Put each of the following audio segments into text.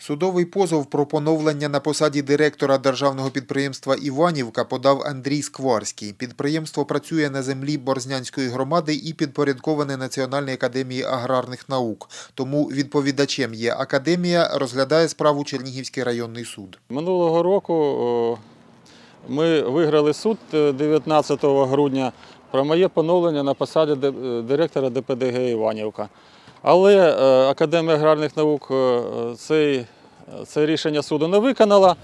Судовий позов про поновлення на посаді директора державного підприємства Іванівка подав Андрій Скварський. Підприємство працює на землі Борзнянської громади і підпорядковане Національній академії аграрних наук. Тому відповідачем є академія, розглядає справу Чернігівський районний суд. Минулого року ми виграли суд е, 19 грудня про моє поновлення на посаді е, директора ДПДГ Іванівка. Але е, Академія аграрних наук е, цей, це рішення суду не виконала.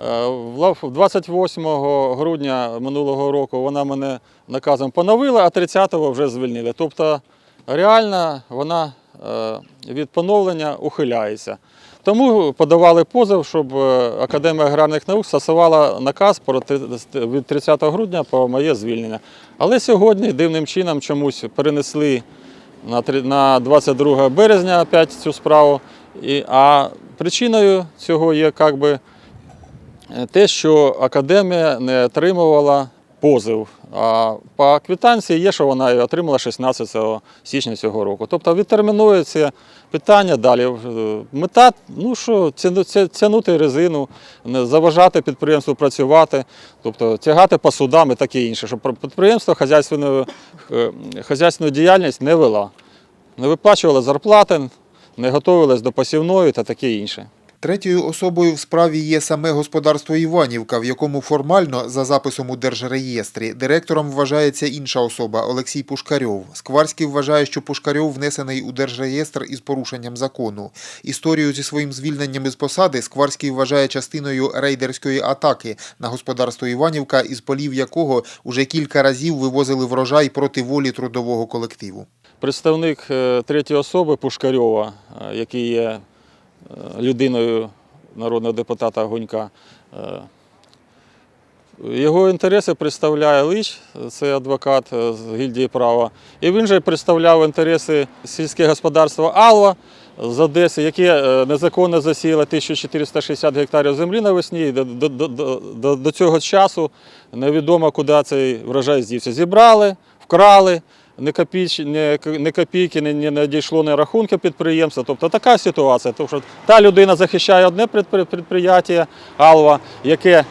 Е, 28 грудня минулого року вона мене наказом поновила, а 30-го вже звільнили. Тобто реально вона е, від поновлення ухиляється. Тому подавали позов, щоб е, Академія аграрних наук стосувала наказ від 30 грудня про моє звільнення. Але сьогодні дивним чином чомусь перенесли на 22 березня опять цю справу. І, а причиною цього є як би, е, те, що академія не отримувала позов. А по квитанції є, що вона отримала 16 січня цього року. Тобто відтермінується питання далі. Мета, ну що, тягнути резину, заважати підприємству працювати, тобто тягати по судам і таке інше, щоб підприємство хазяйственну, е, хазяйственну діяльність не вела. Не виплачували зарплати, не готувалися до посівної та таке інше. Третьою особою в справі є саме господарство Іванівка, в якому формально, за записом у Держреєстрі, директором вважається інша особа Олексій Пушкарьов. Скварський вважає, що Пушкарьов внесений у Держреєстр із порушенням закону. Історію зі своїм звільненням із посади Скварський вважає частиною рейдерської атаки на господарство Іванівка, із полів якого уже кілька разів вивозили врожай проти волі трудового колективу. Представник е, третьої особи Пушкарьова, е, який є е, людиною народного депутата Гунька, його інтереси представляє Лич, це адвокат з гільдії права. І він же представляв інтереси сільське господарство Алва з Одеси, яке незаконно засіяло 1460 гектарів землі навесні. До, до, до, до цього часу невідомо, куди цей врожай здівся. Зібрали, вкрали. Не, копійч, не, не копійки не, надійшло на рахунки підприємства. Тобто така ситуація. Тому що та людина захищає одне підприємство, Алва, яке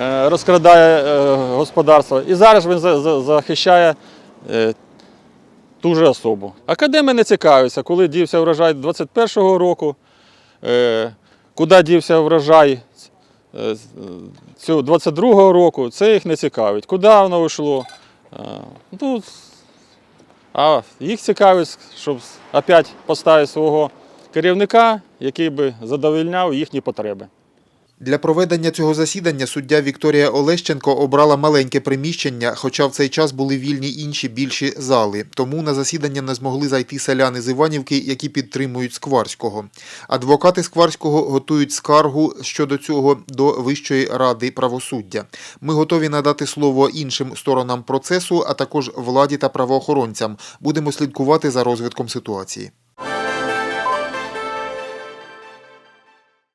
е, розкрадає е, господарство. І зараз він за- за- захищає е, ту же особу. Академія не цікавиться, коли дівся врожай 21-го року, куди дівся врожай е, цього 22-го року, це їх не цікавить. Куди воно йшло? Ну, а їх цікавить, щоб опять поставити свого керівника, який би задовольняв їхні потреби. Для проведення цього засідання суддя Вікторія Олещенко обрала маленьке приміщення, хоча в цей час були вільні інші більші зали. Тому на засідання не змогли зайти селяни з Іванівки, які підтримують Скварського. Адвокати Скварського готують скаргу щодо цього до Вищої ради правосуддя. Ми готові надати слово іншим сторонам процесу, а також владі та правоохоронцям. Будемо слідкувати за розвитком ситуації.